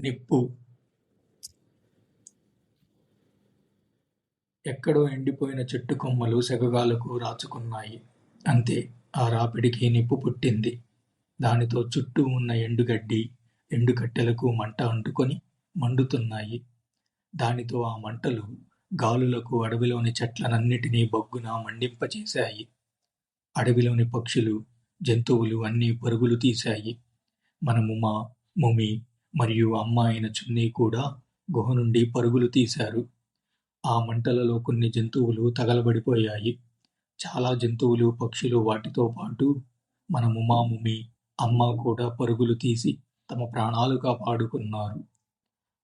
నిప్పు ఎక్కడో ఎండిపోయిన చెట్టు కొమ్మలు సెగగాలకు రాచుకున్నాయి. అంతే ఆ రాపిడికి నిప్పు పుట్టింది. దానితో చుట్టూ ఉన్న ఎండుగడ్డి, ఎండుకట్టెలకు మంట అంటుకొని మండుతున్నాయి. దానితో ఆ మంటలు గాలులకు అడవిలోని చెట్లనన్నిటినీ బొగ్గున మండింపచేశాయి. అడవిలోని పక్షులు, జంతువులు అన్నీ పరుగులు తీశాయి. మన ముమ, ముమి మరియు అమ్మ అయిన చున్నీ కూడా గుహ నుండి పరుగులు తీశారు. ఆ మంటలలో కొన్ని జంతువులు తగలబడిపోయాయి. చాలా జంతువులు, పక్షులు వాటితో పాటు మన ముమాముమి అమ్మ కూడా పరుగులు తీసి తమ ప్రాణాలు కాపాడుకున్నారు.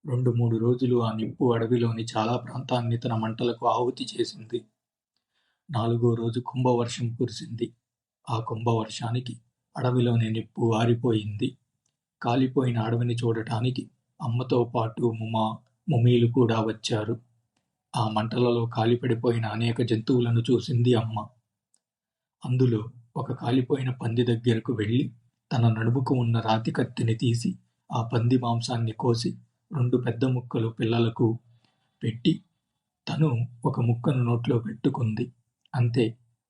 రెండు మూడు రోజులు ఆ నిప్పు అడవిలోని చాలా ప్రాంతాన్ని తన మంటలకు ఆహుతి చేసింది. నాలుగో రోజు కుంభవర్షం కురిసింది. ఆ కుంభవర్షానికి అడవిలోని నిప్పు ఆరిపోయింది. కాలిపోయిన అడవిని చూడటానికి అమ్మతో పాటు ముమా ముమీలు కూడా వచ్చారు. ఆ మంటలలో కాలిపడిపోయిన అనేక జంతువులను చూసింది అమ్మ. అందులో ఒక కాలిపోయిన పంది దగ్గరకు వెళ్ళి తన నడుముకు ఉన్న రాతి కత్తిని తీసి ఆ పంది మాంసాన్ని కోసి రెండు పెద్ద ముక్కలు పిల్లలకు పెట్టి తను ఒక ముక్కను నోట్లో పెట్టుకుంది. అంతే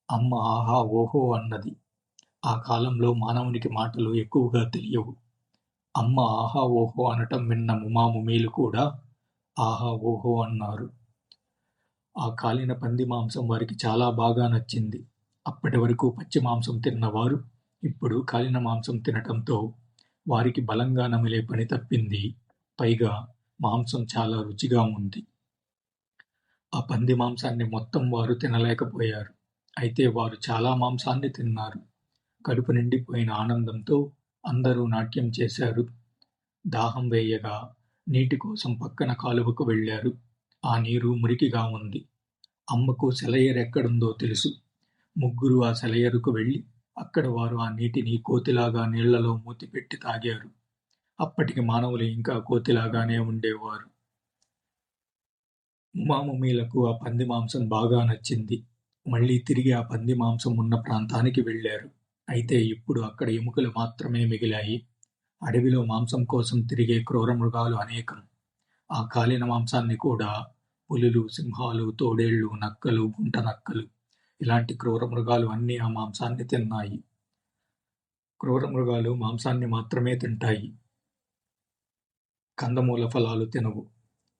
అమ్మ ఆహా ఓహో అన్నది. ఆ కాలంలో మానవునికి మాటలు ఎక్కువగా తెలియవు. అమ్మ ఆహా ఓహో అనటం విన్న ముమాముమీలు కూడా ఆహా ఓహో అన్నారు. ఆ కాలిన పంది మాంసం వారికి చాలా బాగా నచ్చింది. అప్పటి వరకు పచ్చి మాంసం తిన్నవారు ఇప్పుడు కాలిన మాంసం తినటంతో వారికి బలంగా నమిలే పని తప్పింది. పైగా మాంసం చాలా రుచిగా ఉంది. ఆ పంది మాంసాన్ని మొత్తం వారు తినలేకపోయారు. అయితే వారు చాలా మాంసాన్ని తిన్నారు. కడుపు నిండిపోయిన ఆనందంతో అందరూ నాట్యం చేశారు. దాహం వేయగా నీటి కోసం పక్కన కాలువకు వెళ్ళారు. ఆ నీరు మురికిగా ఉంది. అమ్మకు సెలయేరెక్కడుందో తెలుసు. ముగ్గురు ఆ సెలయేరుకు వెళ్ళి అక్కడ వారు ఆ నీటిని కోతిలాగా నీళ్ళలో మూతిపెట్టి తాగారు. అప్పటికి మానవులు ఇంకా కోతిలాగానే ఉండేవారు. ఉమామమీలకు ఆ పంది మాంసం బాగా నచ్చింది. మళ్ళీ తిరిగి ఆ పంది మాంసం ఉన్న ప్రాంతానికి వెళ్ళారు. అయితే ఇప్పుడు అక్కడ ఎముకలు మాత్రమే మిగిలాయి. అడవిలో మాంసం కోసం తిరిగే క్రూరమృగాలు అనేకం. ఆ కాలిన మాంసాన్ని కూడా పులులు, సింహాలు, తోడేళ్ళు, నక్కలు, గుంట నక్కలు ఇలాంటి క్రూరమృగాలు అన్నీ ఆ మాంసాన్ని తిన్నాయి. క్రూరమృగాలు మాంసాన్ని మాత్రమే తింటాయి. కందమూల ఫలాలు తినవు.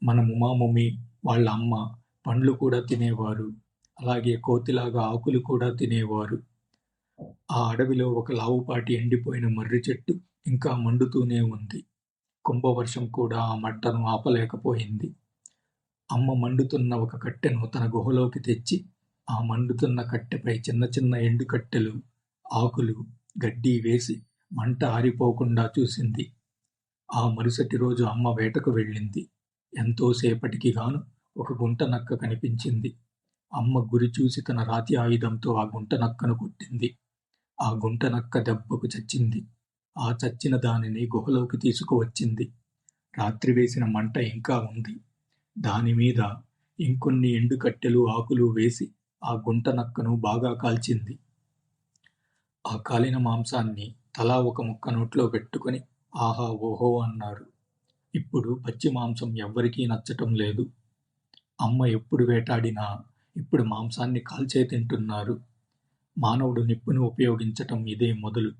మన ముమాముమి వాళ్ళ అమ్మ పండ్లు కూడా తినేవారు. అలాగే కోతిలాగా ఆకులు కూడా తినేవారు. ఆ అడవిలో ఒక లావుపాటి ఎండిపోయిన మర్రి చెట్టు ఇంకా మండుతూనే ఉంది. కుంభవర్షం కూడా ఆ మంటను ఆపలేకపోయింది. అమ్మ మండుతున్న ఒక కట్టెను తన గుహలోకి తెచ్చి ఆ మండుతున్న కట్టెపై చిన్న చిన్న ఎండుకట్టెలు, ఆకులు, గడ్డి వేసి మంట ఆరిపోకుండా చూసింది. ఆ మరుసటి రోజు అమ్మ వేటకు వెళ్ళింది. ఎంతోసేపటికి గాను ఒక గుంట నక్క కనిపించింది. అమ్మ గురి చూసి తన రాతి ఆయుధంతో ఆ గుంట నక్కను కొట్టింది. ఆ గుంటనక్క దెబ్బకు చచ్చింది. ఆ చచ్చిన దానిని గుహలోకి తీసుకువచ్చింది. రాత్రి వేసిన మంట ఇంకా ఉంది. దానిమీద ఇంకొన్ని ఎండుకట్టెలు, ఆకులు వేసి ఆ గుంటనక్కను బాగా కాల్చింది. ఆ కాలిన మాంసాన్ని తలా ఒక ముక్క నోట్లో పెట్టుకొని ఆహా ఓహో అన్నారు. ఇప్పుడు పచ్చి మాంసం ఎవ్వరికీ నచ్చటం లేదు. అమ్మ ఎప్పుడు వేటాడినా ఇప్పుడు మాంసాన్ని కాల్చే తింటున్నారు. మానవుడు నిప్పును ఉపయోగించటం ఇదే మొదలు.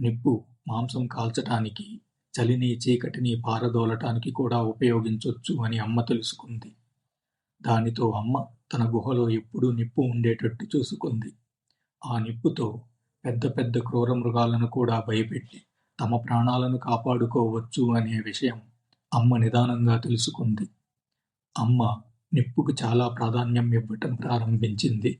నిప్పు మాంసం కాల్చటానికి, చలిని, చీకటిని పారదోలటానికి కూడా ఉపయోగించొచ్చు అని అమ్మ తెలుసుకుంది. దానితో అమ్మ తన గుహలో ఎప్పుడూ నిప్పు ఉండేటట్టు చూసుకుంది. ఆ నిప్పుతో పెద్ద పెద్ద క్రూరమృగాలను కూడా భయపెట్టి తమ ప్రాణాలను కాపాడుకోవచ్చు అనే విషయం అమ్మ నిదానంగా తెలుసుకుంది. అమ్మ నిప్పుకు చాలా ప్రాధాన్యం ఇవ్వటం ప్రారంభించింది.